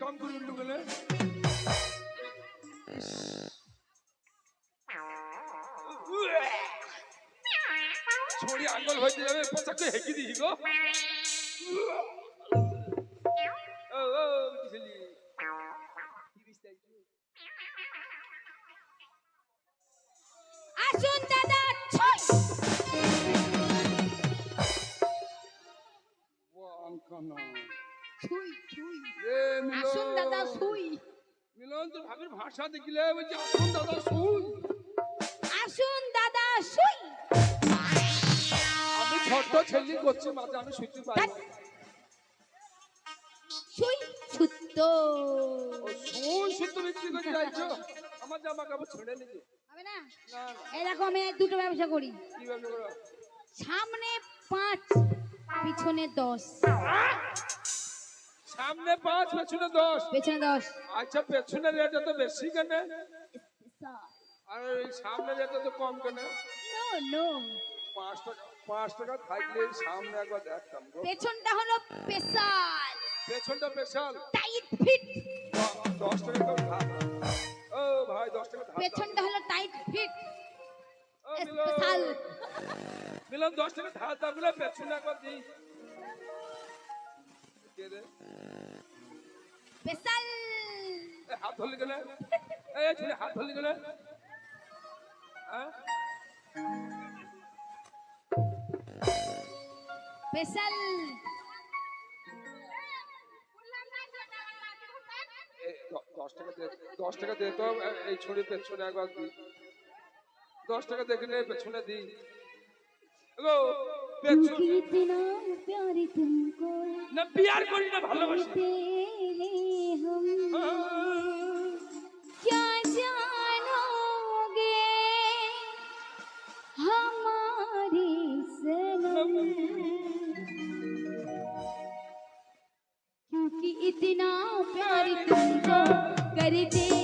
Ton করে উল্টু গেলে ছড়ি আঙ্গল যাবে হেঁকে দিই গো। আসুন দাদা ছুই এ মিলন আসুন দাদা ছুই মিলন তো ভাষা দেখিলে বলছি আসুন দাদা শুন আসুন দাদা ছুই আমি ছোট্ট ছেলে করছি মাঝে আমি শুনতে পাই ধ্যাৎ। ছুত্ত শুন শুনতে বিক্রি করে যাইছো? আমার জামা কাপড় ছেড়ে নিছে হবে না? না না, এই দেখো আমি দুটো ব্যবসা করি। কি ব্যবসা করো? সামনে পাঁচ পিছনে দশ। সামনে পাঁচ পেছনে দশ। পেছনে দশ। আচ্ছা পেছনে রেট তো বেশি কেন? আর সামনে রেট তো কম কেন? No no. পাঁচ টাকা পাঁচ টাকা থাকলে সামনে একবার দেখতাম পেছনটা হলো স্পেশাল পেছনটা স্পেশাল টাইট ফিট। দশ টাকা ধার। ও ভাই দশ টাকা পেছনটা হলো টাইট ফিট। স্পেশাল মিলন। দশ টাকা ধার দাও বলে পেছনে একবার দিই। স্পেশাল হাত ধরলি গেলে এই ছেলে হাত ধরলি গেলে স্পেশাল হ্যাঁ? দশ টাকা দশ টাকা দিয়ে তো এই ছড়ির পেছনে একবার দিই দশ টাকা দেখে নিয়ে পেছনে দিই গো পেছনে। না প্যার করি না ভালোবাসি। प्यार तुमको करते हैं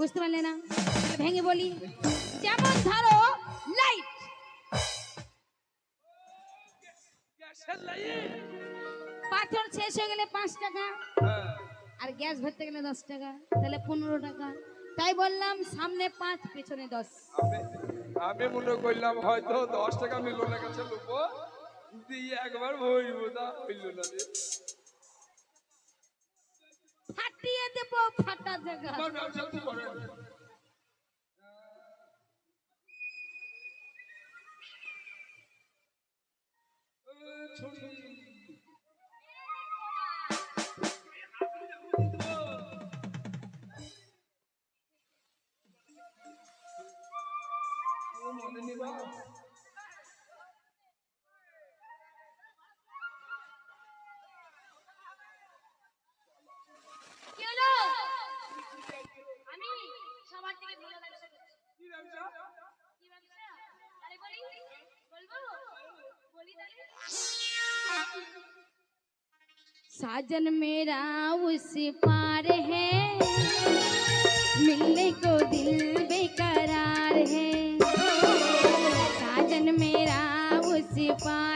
বুঝতে পারলে না? ভেঙে বলি, যেমন ধরো লাইট পাথর শেষ হয়ে গেলে পাঁচ টাকা, আর গ্যাস ভরতে গেলে দশ টাকা, তাহলে পনেরো টাকা। তাই বললাম, সামনে পাঁচ, পেছনে দশ। আমি আমি মনে করলাম হয়তো দশ টাকা মিলনের কাছে লোবো দিয়ে একবার ভরবো, তা না দেবো ফাটা জায়গা साजन मेरा उस पार है। मिलने को दिल बेकरार है। साजन मेरा उस पार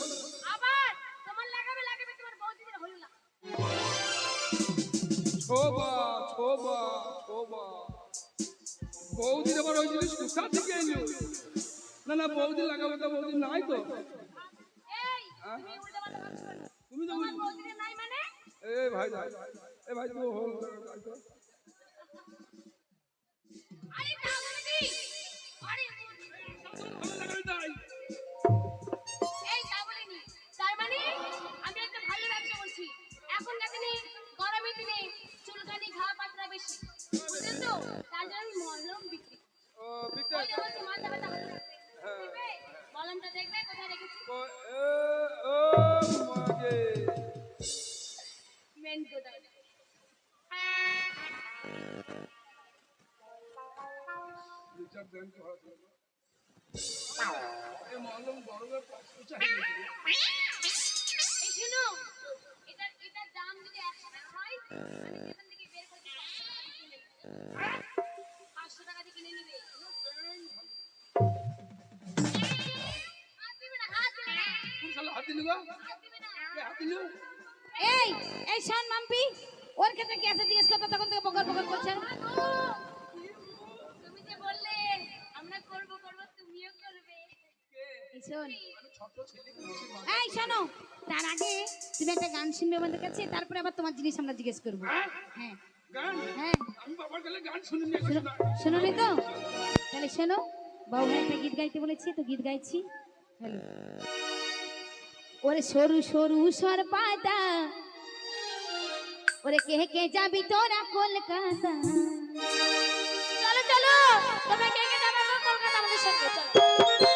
বৌদির আবার ওই জিনিস কোথা থেকে এলো? না না বৌদি লাগাবো তো বৌদি নাই তো। তুমি? তুমি তো মানে? এ ভাই ভাই এ ভাই তুই হল। আরে এটার দাম যদি টাকা হয় আমি যেখান থেকে বের করছি পাঁচশো এই এই শান মাম্পি ওর ক্ষেত্রে কি আছে জিজ্ঞেস করতে তখন থেকে বকর বকর করছে। তুমি যে বললে আমরা করব করব তুমিও করবে এই শোন তার আগে তুমি একটা গান শুনবে আমাদের কাছে তারপরে আবার তোমার জিনিস আমরা জিজ্ঞেস করব। হ্যাঁ? হ্যাঁ। এখন শোনো। শোনোনি তো। তাহলে শোনো বাবু ভাই একটা গীত গাইতে বলেছি তো গীত গাইছি। হ্যালো। ওরে সরু সরু সর পাতা। ওরে কে কে যাবি তোরা কলকাতা? চলো চলো। তোমরা কে কে যাবে কলকাতা আমাদের সঙ্গে, চলো।